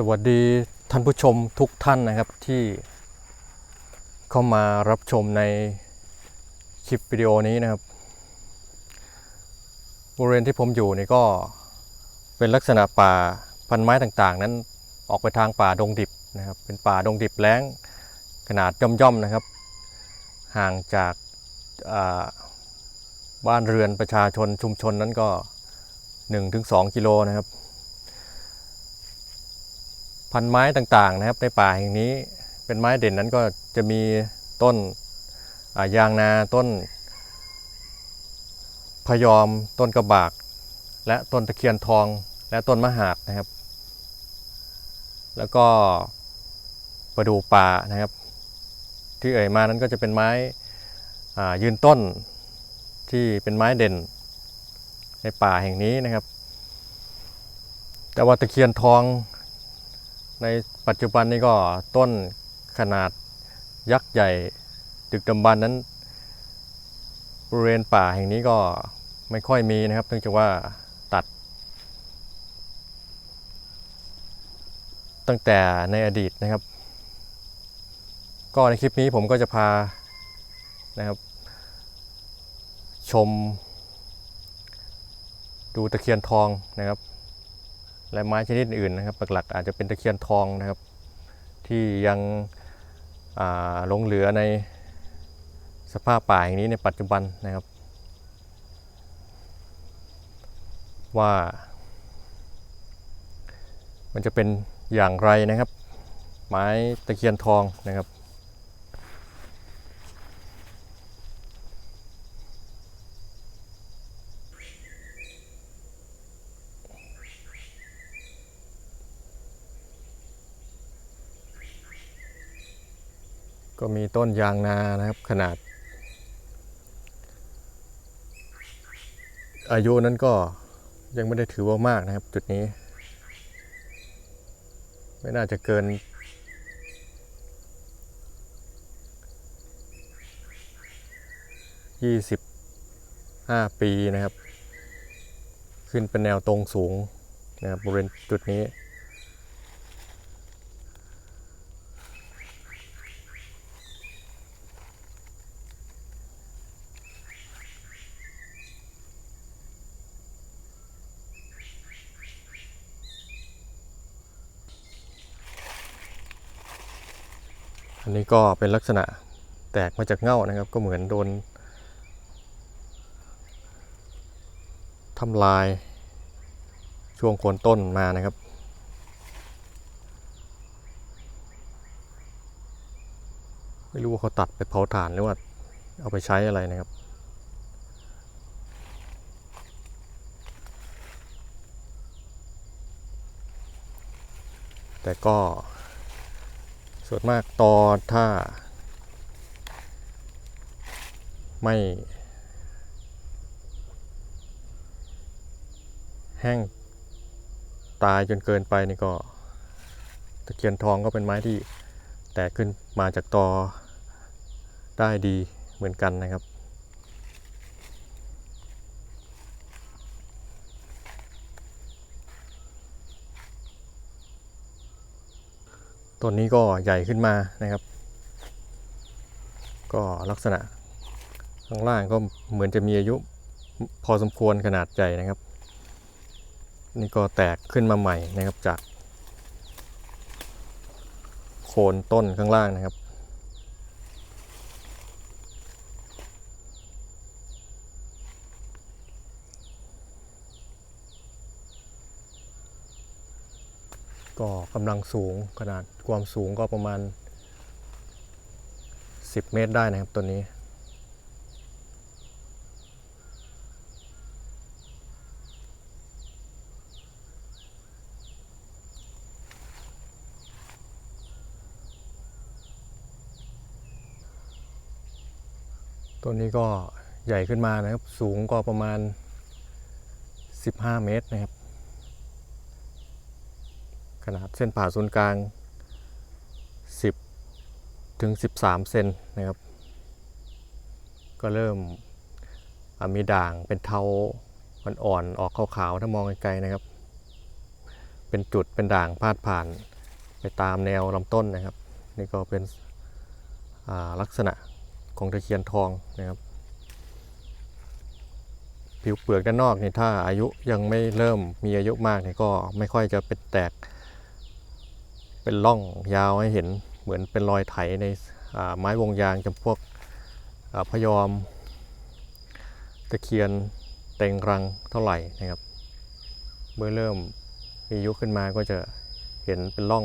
สวัสดีท่านผู้ชมทุกท่านนะครับที่เข้ามารับชมในคลิปวิดีโอนี้นะครับ บริเวณที่ผมอยู่นี่ก็เป็นลักษณะป่าพันไม้ต่างๆ นั้นออกไปทางป่าดงดิบนะครับ เป็นป่าดงดิบแล้งขนาดย่อมๆนะครับ ห่างจากาบ้านเรือนประชาชนชุมชนนั้นก็ 1-2 กิโลนะครับ พันไม้ต่างๆนะครับ ในป่าแห่งนี้เป็นไม้เด่นนั้นก็จะมีต้นายางนาต้น พยอมต้นกระบาก และต้นตะเคียนทองและต้นมะหาดนะครับ แล้วก็ประดูป่านะครับ ที่เอ่ยมานั้นก็จะเป็นไม้ยืนต้นที่เป็นไม้เด่น ในป่าแห่งนี้นะครับ แต่ว่าตะเคียนทอง ในปัจจุบันนี้ก็ต้นขนาดยักษ์ใหญ่ดึกดำบรรนั้นบริเวณป่าแห่งนี้ก็ไม่ค่อยมีนะครับเนื่องจากว่าตัด ตั้งแต่ในอดีตนะครับ ก็ในคลิปนี้ผมก็จะพานะครับ ชม ดูตะเคียนทองนะครับ และไม้ชนิดอื่นนะครับหลักๆอาจจะเป็นตะเคียนทองนะครับ ที่ยังหลงเหลือในสภาพป่าอย่างนี้ในปัจจุบันนะครับ ว่า มันจะเป็นอย่างไรนะครับ ไม้ตะเคียนทองนะครับ ก็มีต้นยางนานะครับขนาด อายุนั้นก็ยังไม่ได้ถือว่ามากนะครับจุดนี้ ไม่น่าจะเกิน25ปีนะครับ ขึ้นเป็นแนวตรงสูงนะครับบริเวณจุดนี้ อันนี้ก็เป็นลักษณะแตกมาจากเง่านะครับ ก็เหมือนโดนทำลายช่วงโคนต้นมานะครับ ไม่รู้ว่าเขาตัดไปเผาถ่านหรือว่าเอาไปใช้อะไรนะครับ แต่ก็ ส่วนมากตอถ้า ไม่ แห้งตายจนเกินไปนี่ก็ตะเคียนทองก็เป็นไม้ที่แตกขึ้นมาจากตอได้ดีเหมือนกันนะครับ ต้นนี้ก็ใหญ่ขึ้นมานะครับ ก็ลักษณะข้างล่างก็เหมือนจะมีอายุพอสมควรขนาดใหญ่นะครับ นี่ก็แตกขึ้นมาใหม่นะครับจากโคนต้นข้างล่างนะครับ ก็กำลังสูงขนาดความสูงก็ประมาณ 10 เมตรได้นะครับตัวนี้ ตัวนี้ก็ใหญ่ขึ้นมานะครับ สูงก็ประมาณ 15 เมตรนะครับ ขนาดเส้นผ่าศูนย์กลาง 10 ถึง 13 เซนนะครับ ก็เริ่มมีด่างเป็นเทาอ่อนๆออกขาวๆถ้ามองไกลๆนะครับ เป็นจุดเป็นด่างพาดผ่านไปตามแนวลำต้นนะครับ นี่ก็เป็นลักษณะของตะเคียนทองนะครับ ผิวเปลือกด้านนอกนี่ถ้าอายุยังไม่เริ่มมีอายุมากนี่ก็ไม่ค่อยจะเป็นแตก เป็นร่องยาวให้เห็นเหมือนเป็นรอยไถในไม้วงยางจำพวกพยอมตะเคียนเต็งรังเท่าไหร่นะครับ เมื่อเริ่มมีอายุขึ้นมาก็จะเห็นเป็นร่อง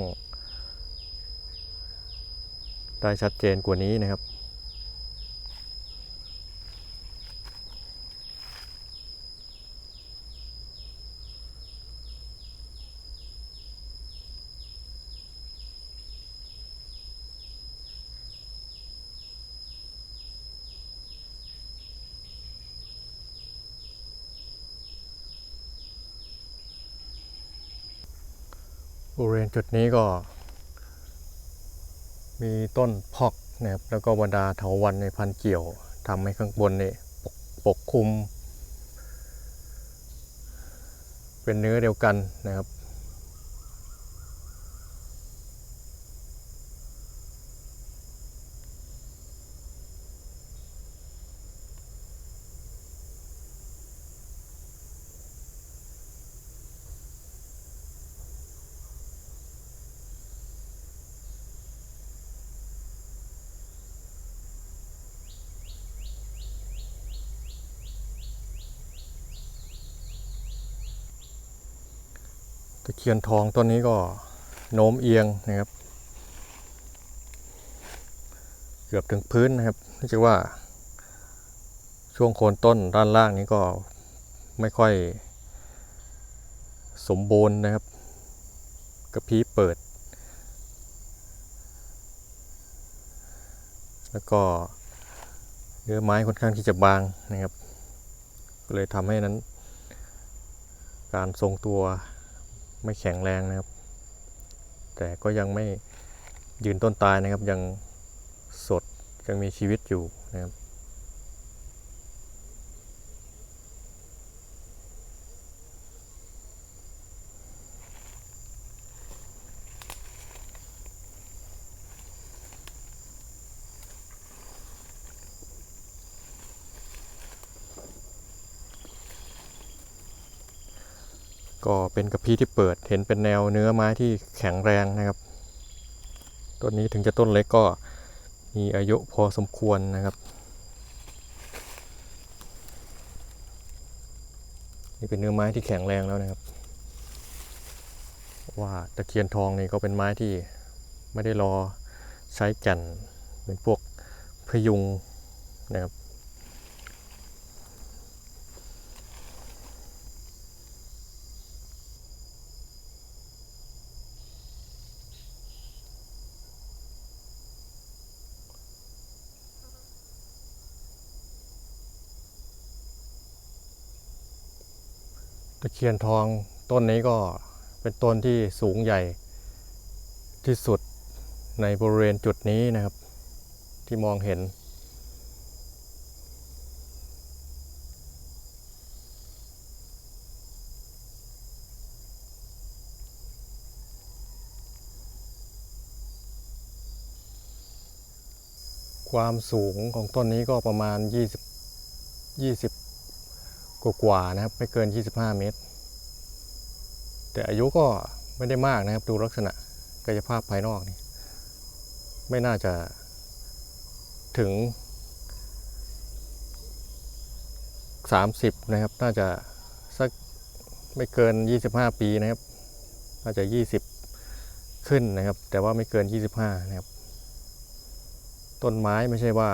ได้ชัดเจนกว่านี้นะครับ บริเวณจุดนี้ก็ มีต้นพอกนะครับแล้วก็บรรดาเถาวันในพันเกี่ยวทำให้ข้างบนนี่ปกปกคลุม เป็นเนื้อเดียวกันนะครับ ตะเคียนทองต้นนี้ก็โน้มเอียงนะครับ เกือบถึงพื้นนะครับนื่จากว่า ช่วงโคนต้นด้านล่างนี้ก็ไม่ค่อยสมบูรณ์นะครับ กระพี้เปิด แล้วก็เนื้อไม้ค่อนข้างที่จะบางนะครับ ก็เลยทำให้นั้น การทรงตัว ไม่แข็งแรงนะครับ แต่ก็ยังไม่ยืนต้นตายนะครับยังสดยังมีชีวิตอยู่นะครับ ก็เป็นกระพี้ที่เปิดเห็นเป็นแนวเนื้อไม้ที่แข็งแรงนะครับ ต้นนี้ถึงจะต้นเล็กก็มีอายุพอสมควรนะครับ นี่เป็นเนื้อไม้ที่แข็งแรงแล้วนะครับ ว่าตะเคียนทองนี่ก็เป็นไม้ที่ไม่ได้รอใช้แก่นเป็นพวกพยุงนะครับ ตะเคียนทองต้นนี้ก็เป็นต้นที่สูงใหญ่ที่สุดในบริเวณจุดนี้นะครับ ที่มองเห็น ความสูงของต้นนี้ก็ประมาณ 20 20 กว่าๆนะครับ ไม่เกิน 25 เมตร แต่อายุก็ไม่ได้มากนะครับ ดูลักษณะกายภาพภายนอกนี่ไม่น่าจะถึง 30 นะครับ น่าจะสักไม่เกิน 25 ปีนะครับ น่าจะ 20 ขึ้นนะครับ แต่ว่าไม่เกิน 25 นะครับ ต้นไม้ไม่ใช่ว่า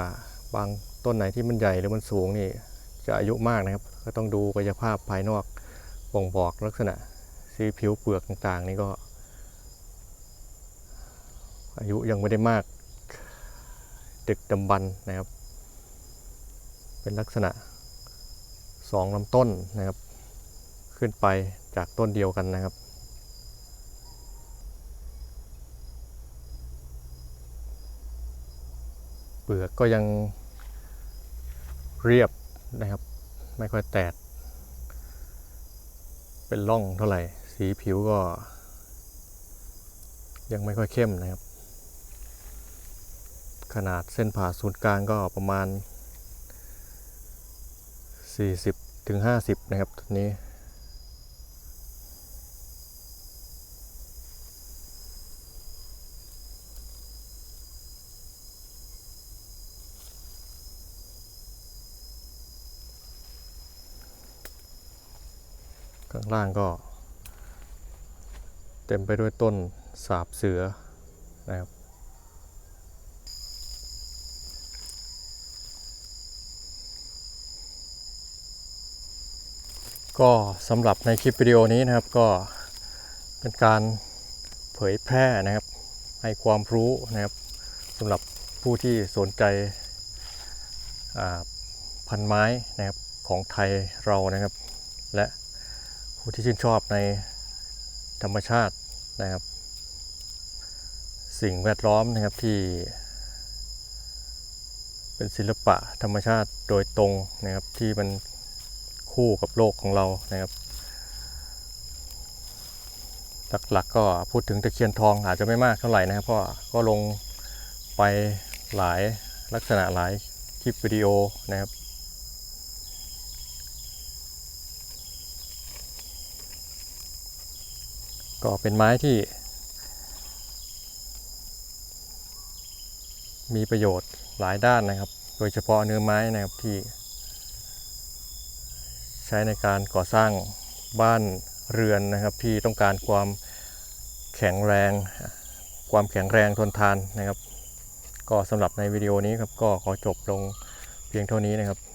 บางต้นไหนที่มันใหญ่หรือมันสูงนี่ จะอายุมากนะครับ ก็ต้องดูกายภาพภายนอกบ่งบอกลักษณะสีผิวเปลือกต่างๆ นี่ก็ อายุยังไม่ได้มากดึกดำบรรนะครับ เป็นลักษณะสองลำต้นนะครับ ขึ้นไปจากต้นเดียวกันนะครับเปลือกก็ยังเรียบ นะครับ ไม่ค่อยแตก เป็นร่องเท่าไหร่ สีผิวก็ ยังไม่ค่อยเข้มนะครับ ขนาดเส้นผ่าศูนย์กลางก็ประมาณ 40ถึง50 นะครับตัวนี้ ข้างล่างก็ เต็มไปด้วยต้นสาบเสือนะครับก็สำหรับในคลิปวิดีโอนี้นะครับก็เป็นการเผยแพร่นะครับ ให้ความรู้นะครับสำหรับผู้ที่สนใจพันไม้นะครับของไทยเรานะครับ และ ผู้ที่ชื่นชอบในธรรมชาตินะครับ สิ่งแวดล้อมนะครับที่เป็นศิลปะธรรมชาติโดยตรงนะครับที่มันคู่กับโลกของเรานะครับ หลักๆก็พูดถึงตะเคียนทองอาจจะไม่มากเท่าไหร่นะครับเพราะก็ลงไปหลายลักษณะหลายคลิปวิดีโอนะครับ ก็เป็นไม้ที่ มีประโยชน์หลายด้านนะครับ โดยเฉพาะเนื้อไม้นะครับที่ ใช้ในการก่อสร้างบ้านเรือนนะครับ ที่ต้องการความแข็งแรง ความแข็งแรงทนทานนะครับ ก็สำหรับในวิดีโอนี้ครับก็ขอจบลงเพียงเท่านี้นะครับ